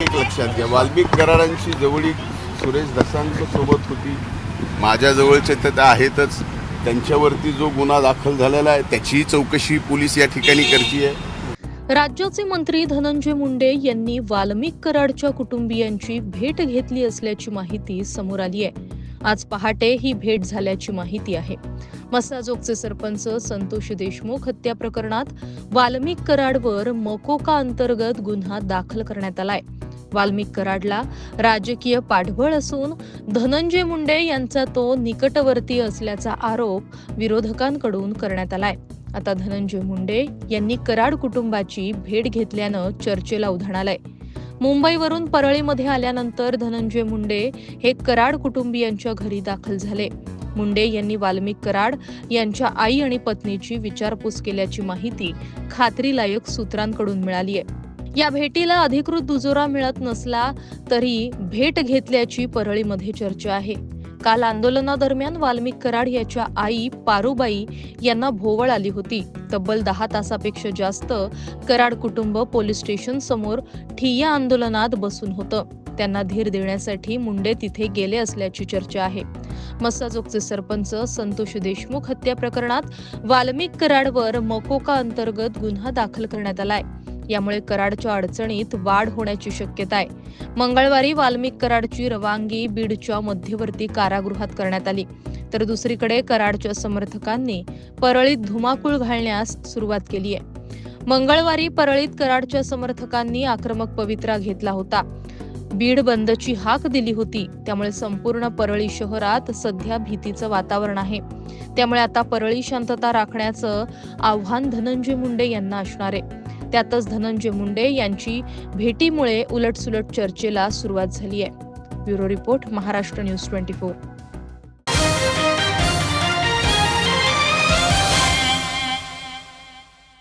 एक लक्षात घ्या. वाल्मिक करारांची जवळीक सुरेश दसांच्या सोबत होती. माझ्या जवळचे तर आहेतच. त्यांच्यावरती जो गुन्हा दाखल झालेला आहे त्याचीही चौकशी पोलीस या ठिकाणी करते आहे राज्याचे मंत्री धनंजय मुंडे यांनी वाल्मिक कराडच्या कुटुंबियांची भेट घेतली असल्याची माहिती समोर आली आहे. आज पहाटे ही भेट झाल्याची माहिती आहे. मसाजोगचे सरपंच संतोष देशमुख हत्या प्रकरणात वाल्मिक कराडवर मकोका अंतर्गत गुन्हा दाखल करण्यात आलाय. वाल्मिक कराडला राजकीय पाठबळ असून धनंजय मुंडे यांचा तो निकटवर्ती असल्याचा आरोप विरोधकांकडून करण्यात आलाय. आता धनंजय मुंडे यांनी कराड कुटुंबाची भेट घेतल्यानं चर्चेला उधाण आलंय. मुंबईवरून परळीमध्ये आल्यानंतर धनंजय मुंडे हे कराड कुटुंबियांच्या घरी दाखल झाले. मुंडे यांनी वाल्मिक कराड यांच्या आई आणि पत्नीची विचारपूस केल्याची माहिती खात्रीलायक सूत्रांकडून मिळाली आहे या भेटीला अधिकृत दुजोरा मिळत नसला तरी भेट घेतल्याची परळीमध्ये चर्चा आहे. काल आंदोलनादरम्यान वाल्मिक कराड याच्या आई पारुबाई यांना भोवळ आली होती. तब्बल दहा तासापेक्षा जास्त कराड कुटुंब पोलीस स्टेशन समोर ठिय्या आंदोलनात बसून होतं. त्यांना धीर देण्यासाठी मुंडे तिथे गेले असल्याची चर्चा आहे. मस्साजोगचे सरपंच संतोष देशमुख हत्या प्रकरणात वाल्मिक कराडवर मकोका अंतर्गत गुन्हा दाखल करण्यात आलाय. यामुळे कराडच्या अडचणीत वाढ होण्याची शक्यता आहे. मंगळवारी वाल्मिक कराडची रवानगी बीडच्या मध्यवर्ती कारागृहात करण्यात आली. तर दुसरीकडे कराडच्या समर्थकांनी परळीत धुमाकूळ घालण्यास सुरुवात केली आहे. मंगळवारी परळीत कराडच्या समर्थकांनी आक्रमक पवित्रा घेतला होता. बीड बंदची हाक दिली होती. त्यामुळे संपूर्ण परळी शहरात सध्या भीतीचं वातावरण आहे. त्यामुळे आता परळी शांतता राखण्याचं आव्हान धनंजय मुंडे यांना असणार आहे. त्यातच धनंजय मुंडे यांची भेटीमुळे उलटसुलट चर्चेला सुरुवात झाली आहे. Bureau report Maharashtra news twenty four.